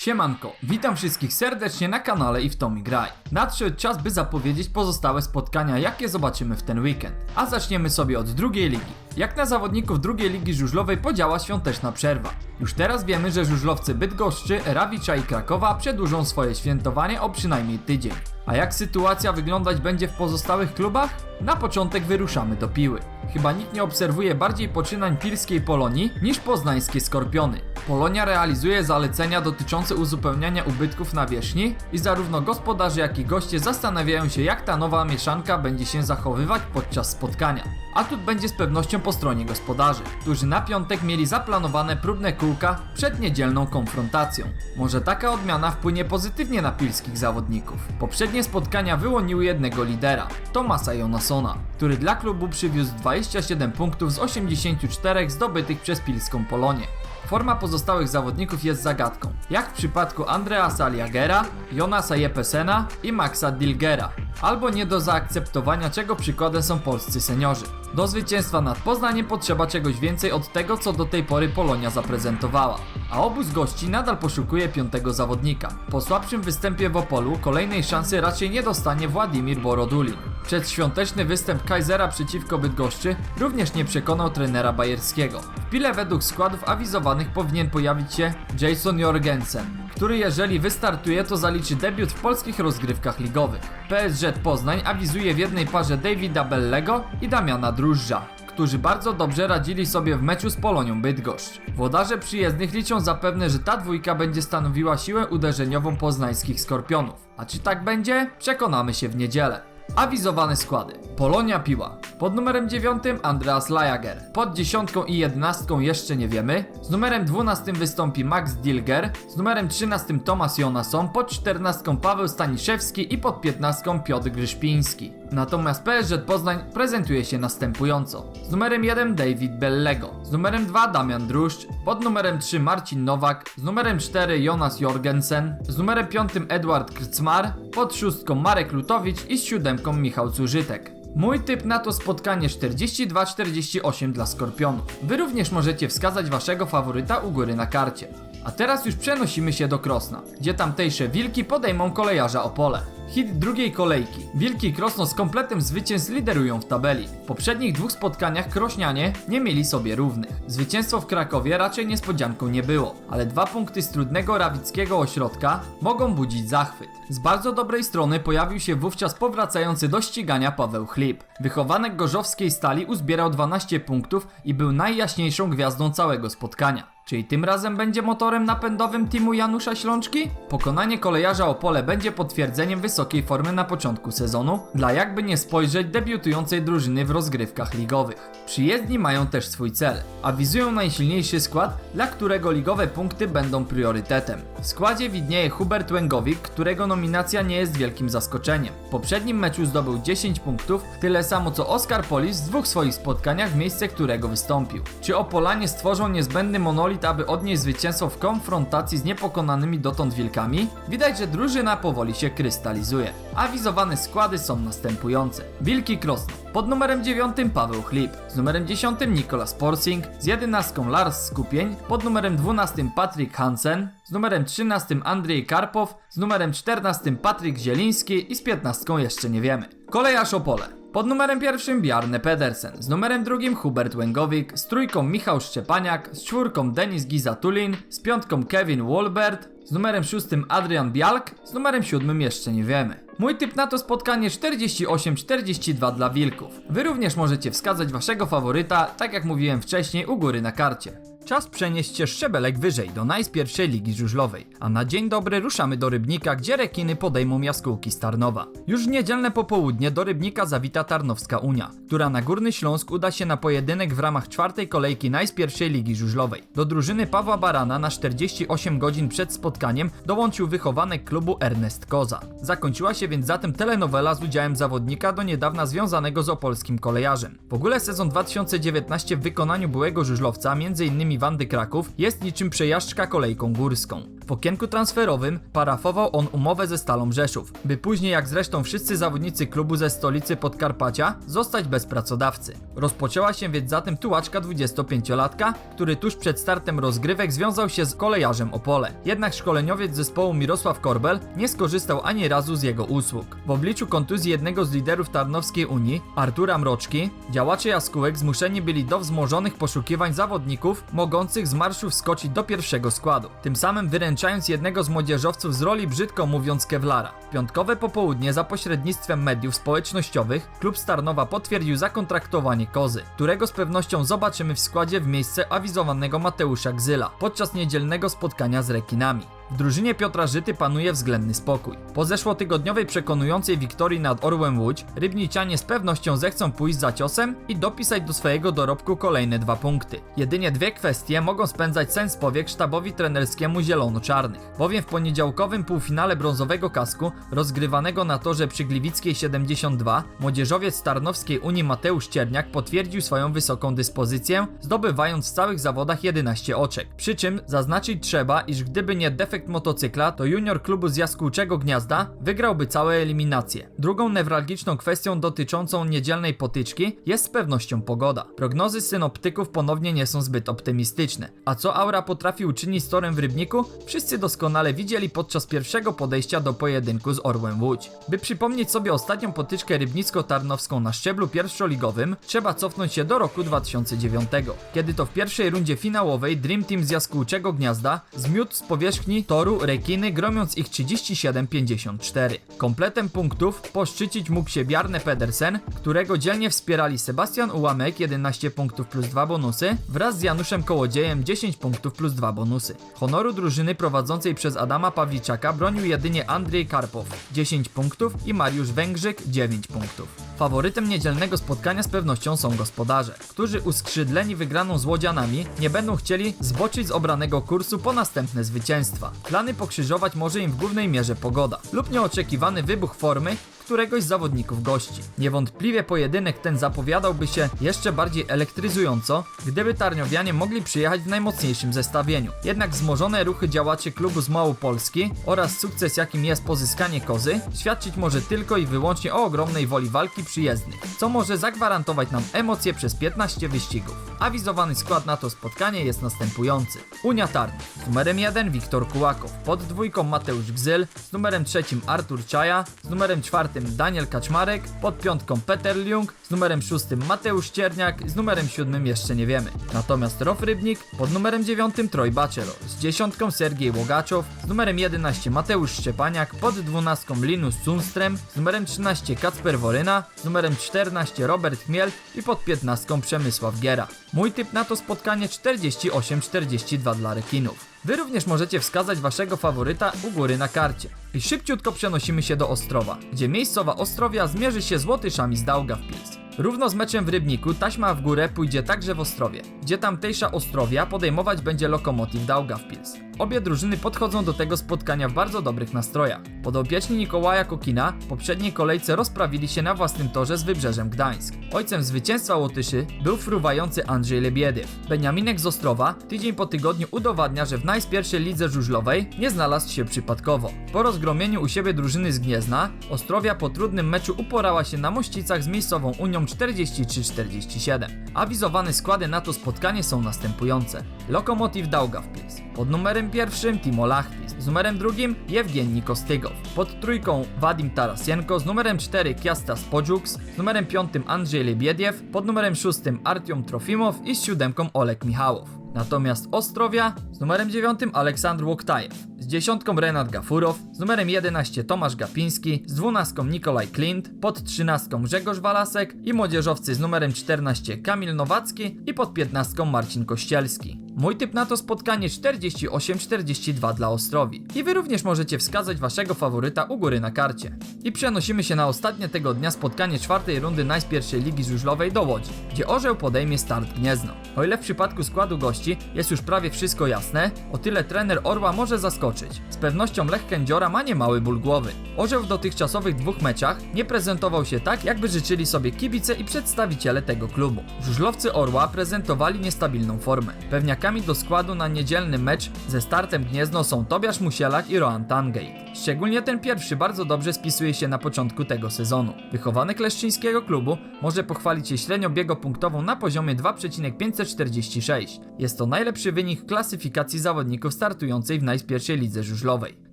Siemanko, witam wszystkich serdecznie na kanale i w Tommy Graj. Nadszedł czas, by zapowiedzieć pozostałe spotkania, jakie zobaczymy w ten weekend. A zaczniemy sobie od drugiej ligi. Jak na zawodników drugiej ligi żużlowej podziała świąteczna przerwa. Już teraz wiemy, że żużlowcy Bydgoszczy, Rawicza i Krakowa przedłużą swoje świętowanie o przynajmniej tydzień. A jak sytuacja wyglądać będzie w pozostałych klubach? Na początek wyruszamy do Piły. Chyba nikt nie obserwuje bardziej poczynań pilskiej Polonii niż poznańskie Skorpiony. Polonia realizuje zalecenia dotyczące uzupełniania ubytków na wierzchni i zarówno gospodarze jak i goście zastanawiają się jak ta nowa mieszanka będzie się zachowywać podczas spotkania. Atut będzie z pewnością po stronie gospodarzy, którzy na piątek mieli zaplanowane próbne kółka przed niedzielną konfrontacją. Może taka odmiana wpłynie pozytywnie na pilskich zawodników. Poprzednie spotkania wyłoniły jednego lidera, Tomasa Jonasona, który dla klubu przywiózł 27 punktów z 84 zdobytych przez pilską Polonię. Forma pozostałych zawodników jest zagadką, jak w przypadku Andreasa Liagera, Jonasa Jepesena i Maxa Dilgera, albo nie do zaakceptowania czego przykładem są polscy seniorzy. Do zwycięstwa nad Poznaniem potrzeba czegoś więcej od tego co do tej pory Polonia zaprezentowała, a obóz gości nadal poszukuje piątego zawodnika. Po słabszym występie w Opolu kolejnej szansy raczej nie dostanie Władimir Borodulin. Przedświąteczny występ Kaisera przeciwko Bydgoszczy również nie przekonał trenera bajerskiego. W pile według składów awizowanych powinien pojawić się Jason Jorgensen, który jeżeli wystartuje to zaliczy debiut w polskich rozgrywkach ligowych. PSG Poznań awizuje w jednej parze Davida Bellego i Damiana Drużdża którzy bardzo dobrze radzili sobie w meczu z Polonią Bydgoszcz. Włodarze przyjezdnych liczą zapewne, że ta dwójka będzie stanowiła siłę uderzeniową poznańskich Skorpionów. A czy tak będzie? Przekonamy się w niedzielę. Awizowane składy. Polonia Piła. Pod numerem 9 Andreas Lajager. Pod 10 i 11 jeszcze nie wiemy. Z numerem 12 wystąpi Max Dilger. Z numerem 13 Tomasz Jonasson. Pod 14 Paweł Staniszewski i pod 15 Piotr Gryszpiński. Natomiast PSG Poznań prezentuje się następująco. Z numerem 1 David Bellego. Z numerem 2 Damian Druszcz. Pod numerem 3 Marcin Nowak. Z numerem 4 Jonas Jorgensen. Z numerem 5 Edward Krcmar. Pod 6 Marek Lutowicz i z 7 Michał Cużytek. Mój typ na to spotkanie 42-48 dla Skorpionów. Wy również możecie wskazać waszego faworyta u góry na karcie. A teraz już przenosimy się do Krosna, gdzie tamtejsze wilki podejmą kolejarza Opole. Hit drugiej kolejki. Wilki Krosno z kompletem zwycięstw liderują w tabeli. W poprzednich dwóch spotkaniach krośnianie nie mieli sobie równych. Zwycięstwo w Krakowie raczej niespodzianką nie było, ale dwa punkty z trudnego rawickiego ośrodka mogą budzić zachwyt. Z bardzo dobrej strony pojawił się wówczas powracający do ścigania Paweł Chlip. Wychowanek gorzowskiej stali uzbierał 12 punktów i był najjaśniejszą gwiazdą całego spotkania. Czyli tym razem będzie motorem napędowym teamu Janusza Ślączki? Pokonanie kolejarza Opole będzie potwierdzeniem wysokiej formy na początku sezonu, dla jakby nie spojrzeć debiutującej drużyny w rozgrywkach ligowych. Przyjezdni mają też swój cel. Awizują najsilniejszy skład, dla którego ligowe punkty będą priorytetem. W składzie widnieje Hubert Łęgowik, którego nominacja nie jest wielkim zaskoczeniem. W poprzednim meczu zdobył 10 punktów, tyle samo co Oskar Polis w dwóch swoich spotkaniach, w miejsce którego wystąpił. Czy Opolanie stworzą niezbędny monolit, aby odnieść zwycięstwo w konfrontacji z niepokonanymi dotąd wilkami? Widać, że drużyna powoli się krystalizuje. Awizowane składy są następujące. Wilki Krosno. Pod numerem 9 Paweł Chlip, z numerem 10 Nikolas Porsing, z 11 Lars Skupień, pod numerem 12 Patryk Hansen, z numerem 13 Andrzej Karpow, z numerem 14 Patryk Zieliński i z 15 jeszcze nie wiemy. Kolejarz Opole. Pod numerem pierwszym Bjarne Pedersen, z numerem drugim Hubert Łęgowik, z trójką Michał Szczepaniak, z czwórką Denis Gizatulin, z piątką Kevin Wolbert, z numerem szóstym Adrian Bialk, z numerem siódmym jeszcze nie wiemy. Mój typ na to spotkanie 48-42 dla Wilków. Wy również możecie wskazać waszego faworyta, tak jak mówiłem wcześniej, u góry na karcie. Czas przenieść się szczebelek wyżej do najpierwszej ligi żużlowej, a na dzień dobry ruszamy do Rybnika, gdzie rekiny podejmą jaskółki z Tarnowa. Już w niedzielne popołudnie do Rybnika zawita Tarnowska Unia, która na Górny Śląsk uda się na pojedynek w ramach czwartej kolejki najpierwszej ligi żużlowej. Do drużyny Pawła Barana na 48 godzin przed spotkaniem dołączył wychowanek klubu Ernest Koza. Zakończyła się więc zatem telenowela z udziałem zawodnika do niedawna związanego z opolskim kolejarzem. W ogóle sezon 2019 w wykonaniu byłego żużlowca, m.in. Wandy Kraków, jest niczym przejażdżka kolejką górską. Po kienku transferowym parafował on umowę ze Stalą Rzeszów, by później jak zresztą wszyscy zawodnicy klubu ze stolicy Podkarpacia zostać bez pracodawcy. Rozpoczęła się więc zatem tułaczka 25-latka, który tuż przed startem rozgrywek związał się z kolejarzem Opole. Jednak szkoleniowiec zespołu Mirosław Korbel nie skorzystał ani razu z jego usług. W obliczu kontuzji jednego z liderów Tarnowskiej Unii, Artura Mroczki, działacze jaskółek zmuszeni byli do wzmożonych poszukiwań zawodników mogących z marszu wskoczyć do pierwszego składu, tym samym wyręczając jednego z młodzieżowców z roli brzydko mówiąc Kevlara. W piątkowe popołudnie za pośrednictwem mediów społecznościowych klub Starnowa potwierdził zakontraktowanie Kozy, którego z pewnością zobaczymy w składzie w miejsce awizowanego Mateusza Gzyla podczas niedzielnego spotkania z rekinami. W drużynie Piotra Żyty panuje względny spokój. Po zeszłotygodniowej przekonującej wiktorii nad Orłem Łódź, Rybnicianie z pewnością zechcą pójść za ciosem i dopisać do swojego dorobku kolejne dwa punkty. Jedynie dwie kwestie mogą spędzać sens powiek sztabowi trenerskiemu zielono-czarnych, bowiem w poniedziałkowym półfinale brązowego kasku, rozgrywanego na torze przy Gliwickiej 72, młodzieżowiec Tarnowskiej Unii Mateusz Cierniak potwierdził swoją wysoką dyspozycję, zdobywając w całych zawodach 11 oczek. Przy czym zaznaczyć trzeba, iż gdyby nie defekt motocykla, to junior klubu z Jaskółczego Gniazda wygrałby całe eliminacje. Drugą newralgiczną kwestią dotyczącą niedzielnej potyczki jest z pewnością pogoda. Prognozy synoptyków ponownie nie są zbyt optymistyczne. A co Aura potrafi uczynić z torem w Rybniku? Wszyscy doskonale widzieli podczas pierwszego podejścia do pojedynku z Orłem Łódź. By przypomnieć sobie ostatnią potyczkę rybnicko-tarnowską na szczeblu pierwszoligowym, trzeba cofnąć się do roku 2009, kiedy to w pierwszej rundzie finałowej Dream Team z Jaskółczego Gniazda zmiótł z powierzchni toru rekiny, gromiąc ich 37-54. Kompletem punktów poszczycić mógł się Bjarne Pedersen, którego dzielnie wspierali Sebastian Ułamek 11 punktów plus 2 bonusy, wraz z Januszem Kołodziejem 10 punktów plus 2 bonusy. Honoru drużyny prowadzącej przez Adama Pawliczaka bronił jedynie Andrzej Karpow 10 punktów i Mariusz Węgrzyk 9 punktów. Faworytem niedzielnego spotkania z pewnością są gospodarze, którzy uskrzydleni wygraną z Łodzianami nie będą chcieli zboczyć z obranego kursu po następne zwycięstwa. Plany pokrzyżować może im w głównej mierze pogoda lub nieoczekiwany wybuch formy któregoś z zawodników gości. Niewątpliwie pojedynek ten zapowiadałby się jeszcze bardziej elektryzująco, gdyby Tarniowianie mogli przyjechać w najmocniejszym zestawieniu. Jednak wzmożone ruchy działaczy klubu z Małopolski oraz sukces jakim jest pozyskanie kozy świadczyć może tylko i wyłącznie o ogromnej woli walki przyjezdnych, co może zagwarantować nam emocje przez 15 wyścigów. Awizowany skład na to spotkanie jest następujący. Unia Tarnów z numerem 1 Wiktor Kułakow, pod dwójką Mateusz Gzyl, z numerem trzecim Artur Czaja, z numerem czwartym Daniel Kaczmarek, pod piątką Peter Liung, z numerem szóstym Mateusz Cierniak, z numerem siódmym jeszcze nie wiemy. Natomiast Rof Rybnik, pod numerem dziewiątym Troj Bachelor, z dziesiątką Sergiej Łogaczow, z numerem 11 Mateusz Szczepaniak, pod dwunastką Linus Sundström, z numerem 13 Kacper Woryna, z numerem 14 Robert Chmiel i pod 15 Przemysław Giera. Mój typ na to spotkanie 48-42 dla rekinów. Wy również możecie wskazać waszego faworyta u góry na karcie. I szybciutko przenosimy się do Ostrowa, gdzie miejscowa Ostrowia zmierzy się z Łotyszami z Daugavpils. Równo z meczem w Rybniku taśma w górę pójdzie także w Ostrowie, gdzie tamtejsza Ostrowia podejmować będzie Lokomotiv Daugavpils. Obie drużyny podchodzą do tego spotkania w bardzo dobrych nastrojach. Podopieczni Nikołaja Kokina w poprzedniej kolejce rozprawili się na własnym torze z Wybrzeżem Gdańsk. Ojcem zwycięstwa Łotyszy był fruwający Andrzej Lebiediew. Beniaminek z Ostrowa tydzień po tygodniu udowadnia, że w najspierszej lidze żużlowej nie znalazł się przypadkowo. Po rozgromieniu u siebie drużyny z Gniezna, Ostrowia po trudnym meczu uporała się na mościcach z miejscową Unią 43-47. Awizowane składy na to spotkanie są następujące. Lokomotiv Daugavpils. Pod numerem pierwszym Timo Lachtis. Z numerem drugim Jewgenij Kostygow. Pod trójką Wadim Tarasienko. Z numerem 4 Kiastas Podżuks. Z numerem piątym Andrzej Lebiediew. Pod numerem szóstym Artiom Trofimow i z siódemką Olek Michałow. Natomiast Ostrowia z numerem 9 Aleksandr Łoktajew, z dziesiątką Renat Gafurow, z numerem 11 Tomasz Gapiński, z dwunastką Nikolaj Klint, pod trzynastką Grzegorz Walasek i młodzieżowcy z numerem 14 Kamil Nowacki i pod 15 Marcin Kościelski. Mój typ na to spotkanie 48-42 dla Ostrowi. I wy również możecie wskazać waszego faworyta u góry na karcie. I przenosimy się na ostatnie tego dnia spotkanie czwartej rundy najpierwszej ligi żużlowej do Łodzi, gdzie Orzeł podejmie start Gniezno. O ile w przypadku składu gości jest już prawie wszystko jasne, o tyle trener Orła może zaskoczyć. Z pewnością Lech Kędziora ma niemały ból głowy. Orzeł w dotychczasowych dwóch meczach nie prezentował się tak, jakby życzyli sobie kibice i przedstawiciele tego klubu. Żużlowcy Orła prezentowali niestabilną formę. Pewniakami do składu na niedzielny mecz ze startem Gniezno są Tobiasz Musielak i Rohan Tangate. Szczególnie ten pierwszy bardzo dobrze spisuje się na początku tego sezonu. Wychowanek leszczyńskiego klubu może pochwalić się średnią biegopunktową na poziomie 2,546. Jest to najlepszy wynik klasyfikacji zawodników startującej w najpierwszej lidze żużlowej.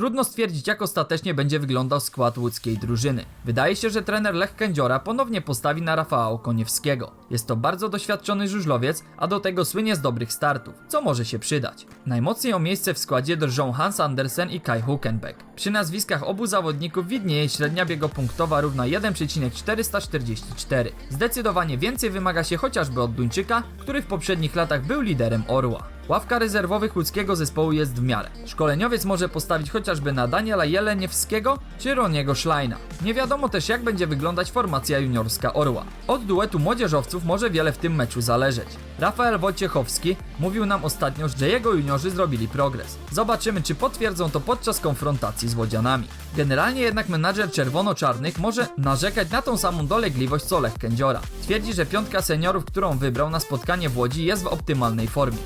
Trudno stwierdzić, jak ostatecznie będzie wyglądał skład łódzkiej drużyny. Wydaje się, że trener Lech Kędziora ponownie postawi na Rafała Okoniewskiego. Jest to bardzo doświadczony żużlowiec, a do tego słynie z dobrych startów, co może się przydać. Najmocniej o miejsce w składzie drżą Hans Andersen i Kai Hukenbeck. Przy nazwiskach obu zawodników widnieje średnia biegopunktowa równa 1,444. Zdecydowanie więcej wymaga się chociażby od Duńczyka, który w poprzednich latach był liderem Orła. Ławka rezerwowych łódzkiego zespołu jest w miarę. Szkoleniowiec może postawić chociażby na Daniela Jeleniewskiego czy Roniego Schleina. Nie wiadomo też jak będzie wyglądać formacja juniorska Orła. Od duetu młodzieżowców może wiele w tym meczu zależeć. Rafael Wojciechowski mówił nam ostatnio, że jego juniorzy zrobili progres. Zobaczymy czy potwierdzą to podczas konfrontacji z Łodzianami. Generalnie jednak menadżer czerwono-czarnych może narzekać na tą samą dolegliwość co Lech Kędziora. Twierdzi, że piątka seniorów, którą wybrał na spotkanie w Łodzi jest w optymalnej formie.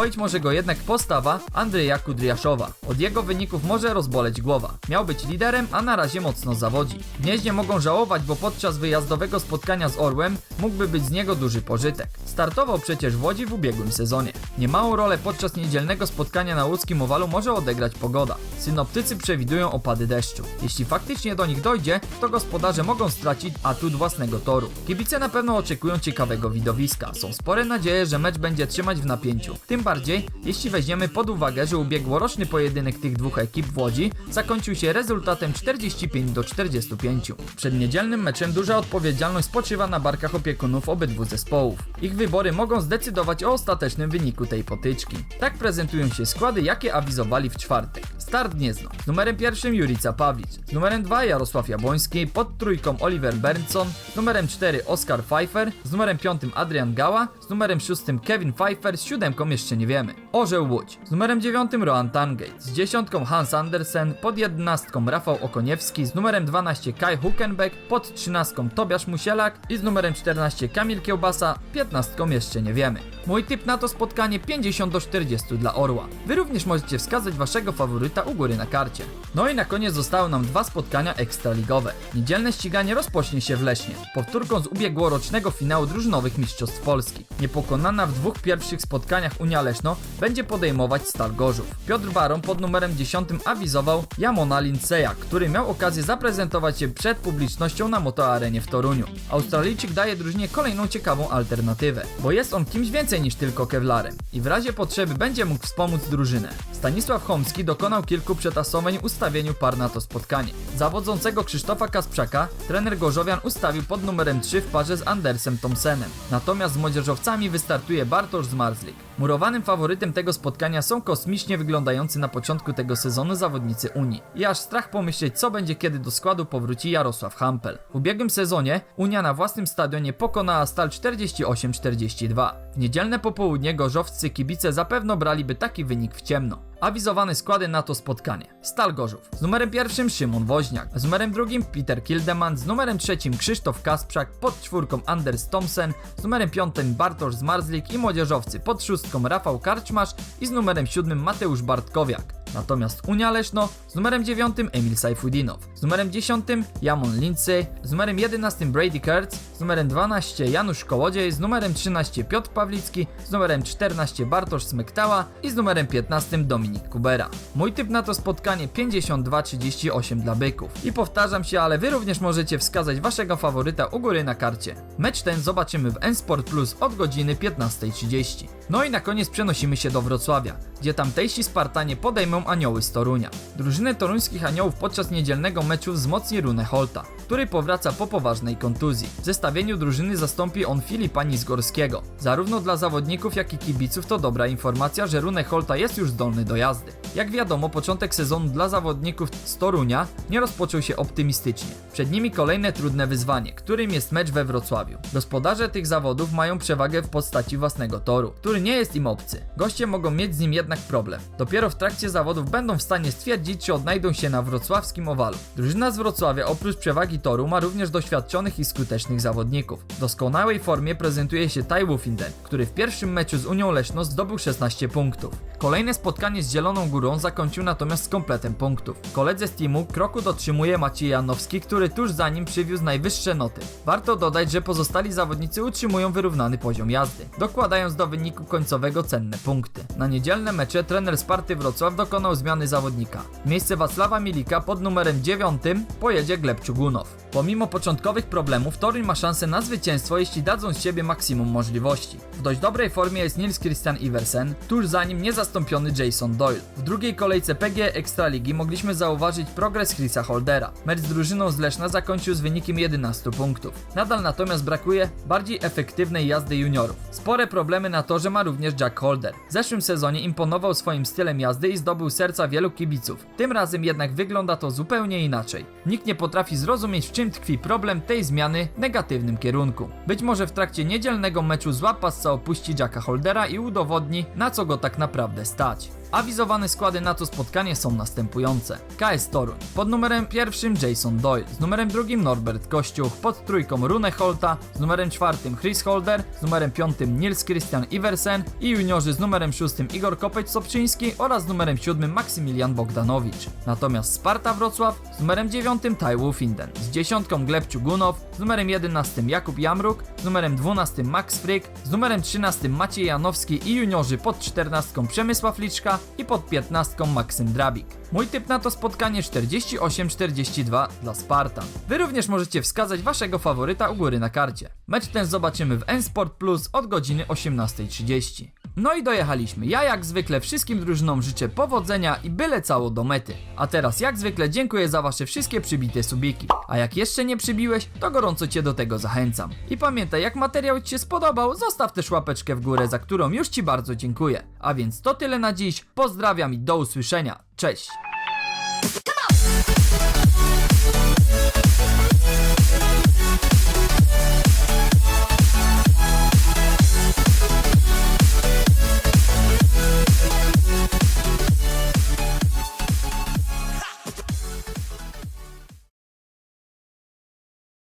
Niepokoić może go jednak postawa Andrzeja Kudriaszowa. Od jego wyników może rozboleć głowa. Miał być liderem, a na razie mocno zawodzi. Gnieźnie mogą żałować, bo podczas wyjazdowego spotkania z Orłem mógłby być z niego duży pożytek. Startował przecież w Łodzi w ubiegłym sezonie. Niemałą rolę podczas niedzielnego spotkania na łódzkim owalu może odegrać pogoda. Synoptycy przewidują opady deszczu. Jeśli faktycznie do nich dojdzie, to gospodarze mogą stracić atut własnego toru. Kibice na pewno oczekują ciekawego widowiska. Są spore nadzieje, że mecz będzie trzymać w napięciu. Tym bardziej, jeśli weźmiemy pod uwagę, że ubiegłoroczny pojedynek tych dwóch ekip w Łodzi zakończył się rezultatem 45 do 45. Przed niedzielnym meczem duża odpowiedzialność spoczywa na barkach opiekunów obydwu zespołów. Ich wybory mogą zdecydować o ostatecznym wyniku tej potyczki. Tak prezentują się składy, jakie awizowali w czwartek. Start Gniezno. Z numerem pierwszym Jurica Pawlicz. Z numerem 2 Jarosław Jabłoński. Pod trójką Oliver Bernson. Z numerem 4 Oskar Pfeiffer. Z numerem 5 Adrian Gała. Z numerem 6 Kevin Pfeiffer. Z siódemką jeszcze nie wiemy. Orzeł Łódź. Z numerem 9 Rohan Tangate. Z dziesiątką Hans Andersen. Pod jedenastką Rafał Okoniewski. Z numerem 12 Kai Hukenbeck. Pod trzynastką Tobiasz Musielak. I z numerem 14 Kamil Kiełbasa. Piętnastką jeszcze nie wiemy. Mój typ na to spotkanie 50 do 40 dla Orła. Wy również możecie wskazać waszego faworyta u góry na karcie. No i na koniec zostały nam dwa spotkania ekstraligowe. Niedzielne ściganie rozpocznie się w Lesznie, powtórką z ubiegłorocznego finału drużynowych Mistrzostw Polski. Niepokonana w dwóch pierwszych spotkaniach Unia Leszno będzie podejmować Stal Gorzów. Piotr Baron pod numerem 10 awizował Jamona Lindseya, który miał okazję zaprezentować się przed publicznością na motoarenie w Toruniu. Australijczyk daje drużynie kolejną ciekawą alternatywę, bo jest on kimś więcej niż tylko kewlarem i w razie potrzeby będzie mógł wspomóc drużynę. Stanisław Chomski dokonał kilku przetasowań ustawieniu par na to spotkanie. Zawodzącego Krzysztofa Kasprzaka trener Gorzowian ustawił pod numerem 3 w parze z Andersem Thompsonem. Natomiast z młodzieżowcami wystartuje Bartosz Zmarzlik. Murowanym faworytem tego spotkania są kosmicznie wyglądający na początku tego sezonu zawodnicy Unii. I aż strach pomyśleć co będzie kiedy do składu powróci Jarosław Hampel. W ubiegłym sezonie Unia na własnym stadionie pokonała Stal 48-42. W niedzielne popołudnie gorzowscy kibice zapewne braliby taki wynik w ciemno. Awizowane składy na to spotkanie. Stal Gorzów. Z numerem pierwszym Szymon Woźniak. Z numerem drugim Peter Kildeman. Z numerem trzecim Krzysztof Kasprzak. Pod czwórką Anders Thompson. Z numerem piątym Bartosz Zmarzlik i młodzieżowcy. Pod Rafał Karczmasz i z numerem siódmym Mateusz Bartkowiak. Natomiast Unia Leszno z numerem 9 Emil Sajfudinow, z numerem 10 Jamon Lindsay, z numerem 11 Brady Kurtz, z numerem 12 Janusz Kołodziej, z numerem 13 Piotr Pawlicki, z numerem 14 Bartosz Smektała i z numerem 15 Dominik Kubera. Mój typ na to spotkanie 52-38 dla byków. I powtarzam się, ale wy również możecie wskazać waszego faworyta u góry na karcie. Mecz ten zobaczymy w N-Sport Plus od godziny 15.30. No i na koniec przenosimy się do Wrocławia, gdzie tamtejsi Spartanie podejmą Anioły z Torunia. Drużynę toruńskich Aniołów podczas niedzielnego meczu wzmocni Rune Holta, który powraca po poważnej kontuzji. W zestawieniu drużyny zastąpi on Filipa Nizgorskiego. Zarówno dla zawodników, jak i kibiców to dobra informacja, że Rune Holta jest już zdolny do jazdy. Jak wiadomo, początek sezonu dla zawodników z Torunia nie rozpoczął się optymistycznie. Przed nimi kolejne trudne wyzwanie, którym jest mecz we Wrocławiu. Gospodarze tych zawodów mają przewagę w postaci własnego toru, który nie jest im obcy. Goście mogą mieć z nim jednak problem. Dopiero w trakcie zawodów będą w stanie stwierdzić, czy odnajdą się na wrocławskim owalu. Drużyna z Wrocławia oprócz przewagi toru ma również doświadczonych i skutecznych zawodników. W doskonałej formie prezentuje się Tai Wufinden, który w pierwszym meczu z Unią Leszno zdobył 16 punktów. Kolejne spotkanie z Zieloną Górą zakończył natomiast z kompletem punktów. Koledze z teamu kroku dotrzymuje Maciej Janowski, który tuż za nim przywiózł najwyższe noty. Warto dodać, że pozostali zawodnicy utrzymują wyrównany poziom jazdy, dokładając do wyniku końcowego cenne punkty. Na niedzielne mecze trener Sparty Wrocław dokonał zmiany zawodnika. W miejsce Wacława Milika pod numerem 9 pojedzie Gleb Czugunow. Pomimo początkowych problemów, Toruń ma szansę na zwycięstwo, jeśli dadzą z siebie maksimum możliwości. W dość dobrej formie jest Nils Christian Iversen, tuż za nim niezastąpiony Jason Doyle. W drugiej kolejce PG Ekstraligi mogliśmy zauważyć progres Chrisa Holdera. Mecz z drużyną z Leszna zakończył z wynikiem 11 punktów. Nadal natomiast brakuje bardziej efektywnej jazdy juniorów. Spore problemy na torze ma również Jack Holder. W zeszłym sezonie imponował swoim stylem jazdy i zdobył serca wielu kibiców. Tym razem jednak wygląda to zupełnie inaczej. Nikt nie potrafi zrozumieć w czym tkwi problem tej zmiany w negatywnym kierunku. Być może w trakcie niedzielnego meczu zła pasca opuści Jacka Holdera i udowodni na co go tak naprawdę stać. Awizowane składy na to spotkanie są następujące. KS Toruń. Pod numerem pierwszym Jason Doyle, z numerem drugim Norbert Kościuch, pod trójką Rune Holta, z numerem czwartym Chris Holder, z numerem piątym Nils Christian Iversen i juniorzy z numerem szóstym Igor Kopeć-Sobczyński oraz z numerem siódmym Maksymilian Bogdanowicz. Natomiast Sparta Wrocław z numerem dziewiątym Tai Finden, z dziesiątką Gleb Czugunow, z numerem jedenastym Jakub Jamruk, z numerem dwunastym Max Frick, z numerem trzynastym Maciej Janowski i juniorzy pod czternastką Przemysław Liczka i pod piętnastką Maksym Drabik. Mój typ na to spotkanie 48-42 dla Spartan. Wy również możecie wskazać waszego faworyta u góry na karcie. Mecz ten zobaczymy w N-Sport Plus od godziny 18.30. No i dojechaliśmy. Ja jak zwykle wszystkim drużynom życzę powodzenia i byle cało do mety. A teraz jak zwykle dziękuję za wasze wszystkie przybite subiki. A jak jeszcze nie przybiłeś, to gorąco cię do tego zachęcam. I pamiętaj, jak materiał ci się spodobał, zostaw też łapeczkę w górę, za którą już ci bardzo dziękuję. A więc to tyle na dziś. Pozdrawiam i do usłyszenia. Cześć!